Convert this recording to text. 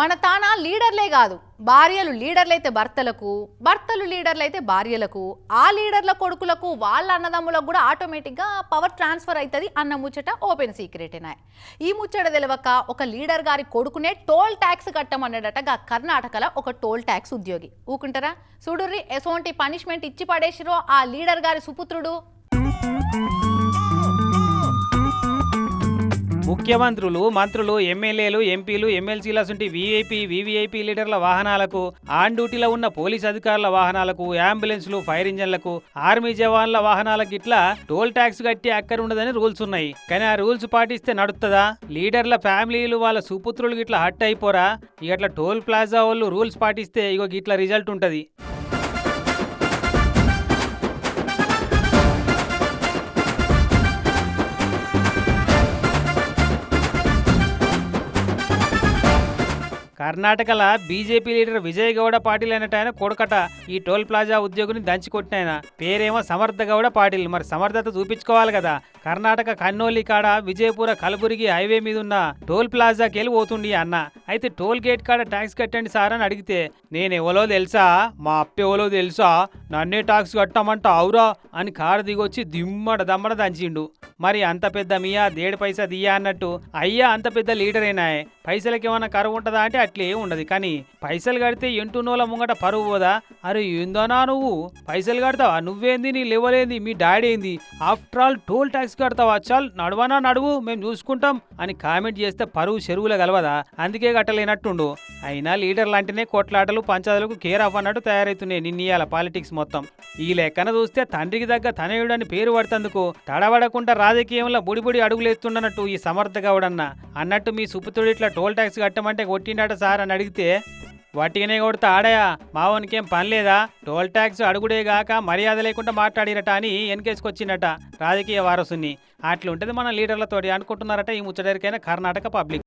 మన తాన లీడర్లే కాదు భార్యలు లీడర్లైతే భర్తలకు భర్తలు లీడర్లైతే భార్యలకు ఆ లీడర్ల కొడుకులకు వాళ్ళ అన్నదమ్ములకు కూడా ఆటోమేటిక్గా పవర్ ట్రాన్స్ఫర్ అవుతుంది అన్న ముచ్చట ఓపెన్ సీక్రెటేనా ఈ ముచ్చట తెలవక ఒక లీడర్ గారి కొడుకునే టోల్ ట్యాక్స్ కట్టమన్నాడట కర్ణాటకలో ఒక టోల్ ట్యాక్స్ ఉద్యోగి. ఊకుంటారా? చూడుర్రి ఎసోంటి పనిష్మెంట్ ఇచ్చి పడేసిరో ఆ లీడర్ గారి సుపుత్రుడు. ముఖ్యమంత్రులు మంత్రులు ఎమ్మెల్యేలు ఎంపీలు ఎమ్మెల్సీల సుంటి వీఐపీ వీవీఐపీ లీడర్ల వాహనాలకు ఆన్ డ్యూటీలో ఉన్న పోలీస్ అధికారుల వాహనాలకు అంబులెన్స్లు ఫైర్ ఇంజన్లకు ఆర్మీ జవాన్ల వాహనాలకు ఇట్లా టోల్ ట్యాక్స్ కట్టి అక్కడుండదని రూల్స్ ఉన్నాయి. కానీ ఆ రూల్స్ పాటిస్తే నడుస్తుందా లీడర్ల ఫ్యామిలీలు వాళ్ళ సుపుత్రులు ఇట్లా హట్ అయిపోరా? ఇక అట్లా టోల్ ప్లాజా వాళ్ళు రూల్స్ పాటిస్తే ఇగో ఇట్లా రిజల్ట్ ఉంటుంది. కర్ణాటకల బీజేపీ లీడర్ విజయ్ గౌడ పాటిల్ అనేట ఆయన కొడుకట. ఈ టోల్ ప్లాజా ఉద్యోగిని దంచి కొట్టినాయన పేరేమో సమర్థ గౌడ పాటిల్. మరి సమర్థత చూపించుకోవాలి కదా. కర్ణాటక కన్నోలి కాడ విజయపుర కలబురిగి హైవే మీద ఉన్న టోల్ ప్లాజాకి వెళ్ళి పోతుండి ఈ అన్న. అయితే టోల్ గేట్ కాడ ట్యాక్స్ కట్టండి సార్ అని అడిగితే నేను ఎవలో తెలుసా? మా అప్ప ఎవలో తెలుసా? నన్నే ట్యాక్స్ కట్టమంట అవురా? అని కారు దిగొచ్చి దిమ్మడ దమ్మడ దంచిండు. మరి అంత పెద్ద మియా దేడు పైసా దియా అన్నట్టు అయ్యా అంత పెద్ద లీడరేనా పైసలకి ఏమైనా కరువు ఉంటుందా అంటే అట్లే ఉండదు. కానీ పైసలు కడితే ఎంటున్నోళ్ళ ముంగట పరువు పోదా? అరే ఏందోనా నువ్వు? పైసలు కడతావా? నువ్వేంది? నీ లెవలేంది? మీ డాడీ ఏంది? ఆఫ్టర్ ఆల్ టోల్ ట్యాక్స్ కడతావా చాలు నడవనా నడువు? మేము చూసుకుంటాం అని కామెంట్ చేస్తే పరువు చెరువుల గలవదా అందుకే కట్టలేనట్టుండు. అయినా లీడర్ లాంటినే కొట్లాటలు పంచాదులకు కేర్ ఆఫ్ అన్నట్టు తయారవుతున్నాయి నిన్నీయాల పాలిటిక్స్ మొత్తం. ఈ లెక్కన చూస్తే తండ్రికి తగ్గ తనయుడని పేరు పడుతందుకు. తడబడకుండా రాజకీయంలో బుడిబుడి అడుగులేస్తుండనట్టు ఈ సమర్థ గౌడన్న. అన్నట్టు మీ సుపుతుడు ఇట్లా టోల్ ట్యాక్స్ కట్టమంటే కొట్టిండట సార్ అని అడిగితే వట్టిగానే కొడితే ఆడయా? మావనికేం పని లేదా? టోల్ ట్యాక్స్ అడుగుడేగాక మర్యాద లేకుండా మాట్లాడిరట అని వెనకేసుకొచ్చిండట రాజకీయ వారసుని. అట్లుంటది మన లీడర్లతోటి అనుకుంటున్నారట ఈ ముచ్చటరికైనా కర్ణాటక పబ్లిక్.